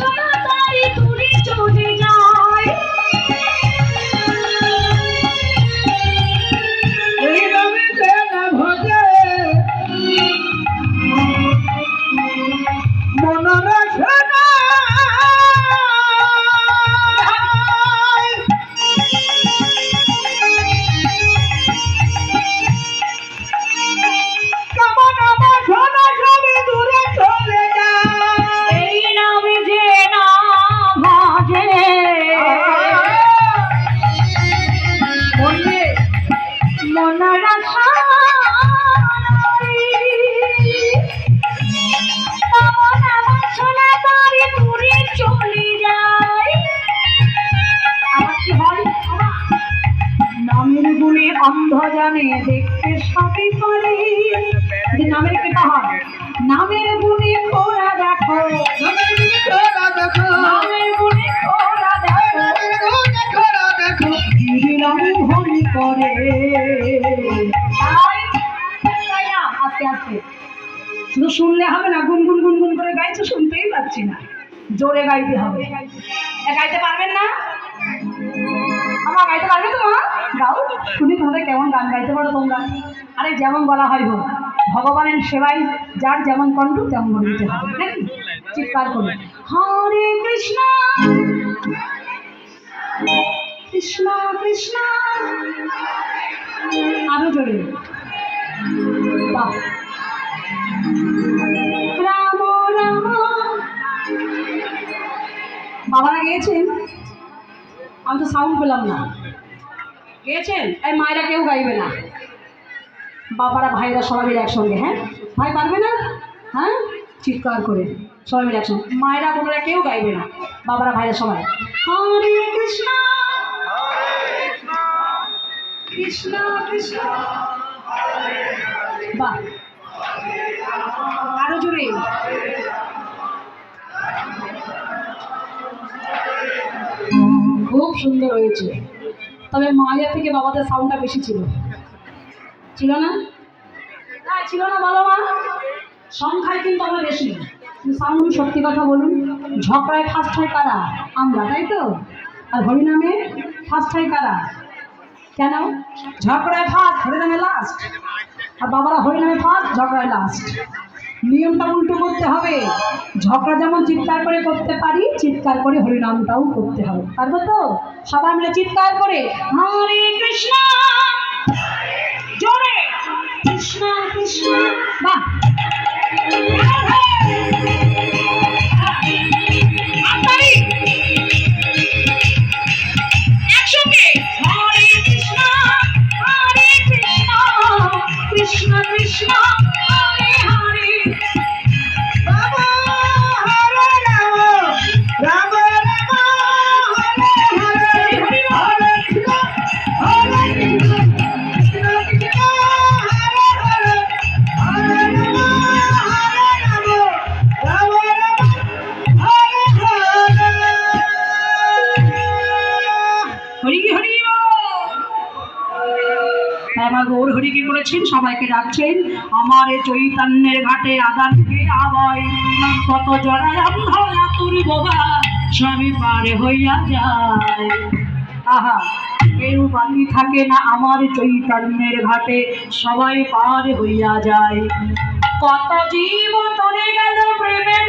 তাই দূরে চলে অন্ধ জানে দেখতে সবই পারে। যদি নামের কৃপা হয় নামের গুণে খোরা দেখো। দিদিরাম হরি করে আস্তে আস্তে। শুধু শুনলে হবে না, গুনগুন গুনগুন করে গাইছো, শুনতেই পাচ্ছি না। জোরে গাইতে হবে। গাইতে পারবেন না? আমার গাইতে পারবে তো মা গাও শুনি তোমাদের কেমন গান গাইতে পারো তোমরা? আরে যেমন বলা হয় হোক, ভগবানের সেবায় যার যেমন কণ্ঠ, তেমন বলতে হবে নাকি? চিৎকার করে। হরে কৃষ্ণ কৃষ্ণ কৃষ্ণ। আরও জোরে। বাবারা গিয়েছেন? আমি তো সাউন্ড পেলাম না। গিয়েছেন এই মায়েরা কেউ গাইবে না। বাবারা ভাইরা সবাই মিলে একসঙ্গে হ্যাঁ? ভাই পারবে না? হ্যাঁ? চিৎকার করে সবাই মিলে একসঙ্গে। মায়েরা, বোনেরা কেউ গাইবে না। বাবারা ভাইরা সবাই। হরে কৃষ্ণ। খুব সুন্দর হয়েছে। তবে মায়ের থেকে বাবাদের সাউন্ডটা বেশি ছিল। ছিল না? হ্যাঁ ছিল না, বলো মা। সংখ্যায় কিন্তু আমরা বেশি। সাউন্ড সত্যি কথা বলুন, ঝগড়ায় ফার্স্ট হয় কারা? আমরা, তাই তো? আর হরিনামে ফার্স্ট হয় কারা? কেন? ঝগড়ায় ফার্স্ট হরিনামে লাস্ট আর বাবারা হরিনামে ফার্স্ট ঝগড়ায় লাস্ট নিয়মটা উল্টো করতে হবে। ঝগড়া যেমন চিৎকার করে করতে পারি, চিৎকার করে হরিনামটাও করতে হবে। পারব তো? সবাই মিলে চিৎকার করে, হরে কৃষ্ণ জোরে কৃষ্ণ কৃষ্ণ। বাহ! গৌর হরি কি করেছেন? সবাইকে ডাকছেন। আমার এ চৈতন্যের ঘাটে আদানকে আবয় কত জড়ায় অন্ধ আতুর বোবা সবই পারে হইয়া যায়। আহা, কেউ বাকি থাকে না আমার চৈতন্যের ঘাটে, সবাই পার হইয়া যায়। কত জীব তরে গেল প্রেমের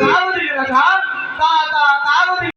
తాగుది తా తా తాగుది